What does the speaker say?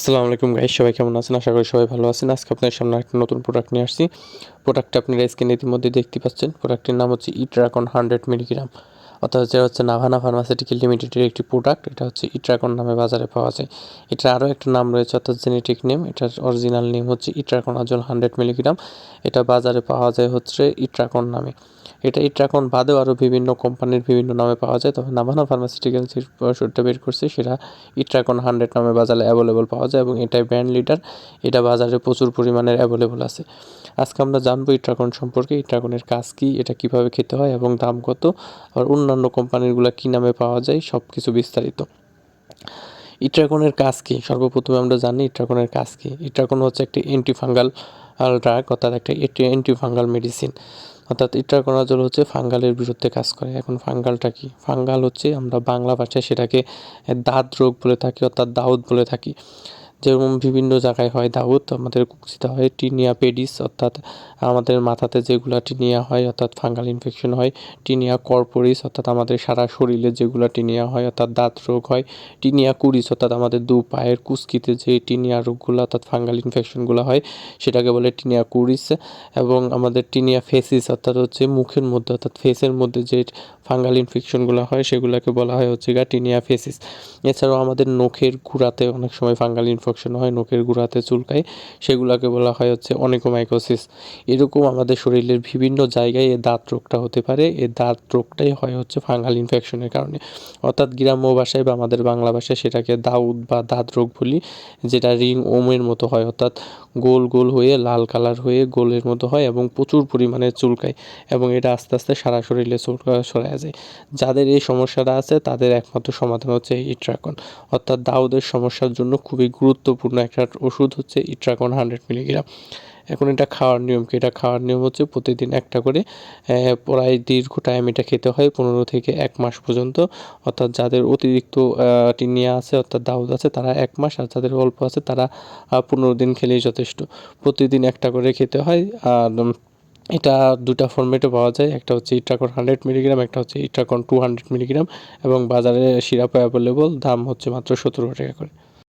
আসসালামু আলাইকুম গাইস সবাই কেমন আছেন? আশা করি সবাই ভালো আছেন। আজকে আপনার সামনে একটা নতুন প্রোডাক্ট নিয়ে আসছি। প্রোডাক্টটা আপনারা স্ক্রিনে ইতিমধ্যে দেখতে পাচ্ছেন। প্রোডাক্টের নাম হচ্ছে ইট্রাকন হান্ড্রেড মিলিগ্রাম অর্থাৎ যেটা হচ্ছে নাভানা ফার্মাসিউটিক্যাল লিমিটেডের একটি প্রোডাক্ট এটা হচ্ছে ইট্রাকন নামে বাজারে পাওয়া যায়। এটার আরও একটা নাম রয়েছে, অর্থাৎ জেনেটিক নেম এটার অরিজিনাল নেম হচ্ছে ইট্রাকন আজল হান্ড্রেড মিলিগ্রাম এটা বাজারে পাওয়া যায় হচ্ছে ইট্রাকন নামে। এটা ইট্রাকন বাদেও আরও বিভিন্ন কোম্পানির বিভিন্ন নামে পাওয়া যায়, তবে নাভানা ফার্মাসিউটিক্যাল যে ওষুধটা বের করছে, সেটা ইট্রাকন হান্ড্রেড নামে বাজারে অ্যাভেলেবল পাওয়া যায় এবং এটাই ব্র্যান্ড লিডার এটা বাজারে প্রচুর পরিমাণের অ্যাভেলেবল আছে। আজকে আমরা জানব ইট্রাকন সম্পর্কে ইট্রাকনের কাজ কী, এটা কীভাবে খেতে হয় এবং দাম কত, আর অন্যান্য কোম্পানিরগুলো কী নামে পাওয়া যায় সব কিছু বিস্তারিত। ইট্রাকনের কাজ কী? সর্বপ্রথমে আমরা জানি ইট্রাকনের কাজ কী। ইট্রাকন হচ্ছে একটি অ্যান্টিফাঙ্গাল ড্রাগ অর্থাৎ একটা অ্যান্টিফাঙ্গাল মেডিসিন অর্থাৎ ইট্রাকোনাজল হচ্ছে ফাঙ্গালের বিরুদ্ধে কাজ করে। এখন ফাঙ্গালটা কি? ফাঙ্গাল হচ্ছে, আমরা বাংলা ভাষায় সেটাকে দাঁত রোগ বলে থাকি, অর্থাৎ দাউদ বলে থাকি। যেরকম বিভিন্ন জায়গায় হয় দাউদ, আমাদের কুচিতে হয় টিনিয়া পেডিস, অর্থাৎ আমাদের মাথাতে যেগুলো টিনিয়া হয়, অর্থাৎ ফাঙ্গাল ইনফেকশন হয়, টিনিয়া কর্পোরিস, অর্থাৎ আমাদের সারা শরীরে যেগুলো টিনিয়া হয়, অর্থাৎ দাঁত রোগ হয়, টিনিয়া কুরিস, অর্থাৎ আমাদের দু পায়ের কুস্কিতে যে টিনিয়া রোগগুলো, অর্থাৎ ফাঙ্গাল ইনফেকশনগুলো হয়, সেটাকে বলে টিনিয়া কুরিস, এবং আমাদের টিনিয়া ফেসিস, অর্থাৎ হচ্ছে মুখের মধ্যে, অর্থাৎ ফেসের মধ্যে যে ফাঙ্গাল ইনফেকশনগুলো হয়, সেগুলোকে বলা হয় হচ্ছে গা টিনিয়া ফেসিস। এছাড়াও আমাদের নখের গুঁড়াতে অনেক সময় ফাঙ্গাল ইনফেকশন হয়, নখের গুঁড়াতে চুলকায়, সেগুলোকে বলা হয় হচ্ছে অনেকোমাইকোসিস। এরকম আমাদের শরীরের বিভিন্ন জায়গায় এ দাঁত রোগটা হতে পারে এই দাঁত রোগটাই হয় হচ্ছে ফাঙ্গাল ইনফেকশনের কারণে। অর্থাৎ গ্রাম্য ভাষায় বা আমাদের বাংলা ভাষায় সেটাকে দাউদ বা দাঁত রোগ বলি, যেটা রিং ওমের মতো হয়, অর্থাৎ গোল গোল হয়ে লাল কালার হয়ে গোলের মতো হয় এবং প্রচুর পরিমাণে চুলকায় এবং এটা আস্তে আস্তে সারা শরীরে চুলকা সরায় যায় যাদের এই সমস্যাটা আছে, তাদের একমাত্র সমাধান হচ্ছে ইট্রাকন। অর্থাৎ দাউদের সমস্যার জন্য খুবই গুরুত্বপূর্ণ একটা ওষুধ হচ্ছে ইট্রাকন হান্ড্রেড মিলিগ্রাম। এখন এটা খাওয়ার নিয়ম কি? এটা খাওয়ার নিয়ম হচ্ছে প্রতিদিন একটা করে প্রায় দীর্ঘ টাইম এটা খেতে হয়, পনেরো থেকে এক মাস পর্যন্ত। অর্থাৎ যাদের অতিরিক্ত টিনিয়া আছে, অর্থাৎ দাউদ আছে, তারা এক মাস, আর যাদের অল্প আছে, তারা পনেরো দিন খেলেই যথেষ্ট। প্রতিদিন একটা করে খেতে হয়, আর এটা দুটা ফর্মেটে পাওয়া যায়। একটা হচ্ছে ইট্রাকন হান্ড্রেড মিলিগ্রাম একটা হচ্ছে ইট্রাকন টু হান্ড্রেড মিলিগ্রাম এবং বাজারে সিরাপ অ্যাভেলেবল দাম হচ্ছে মাত্র সতেরো টাকা করে।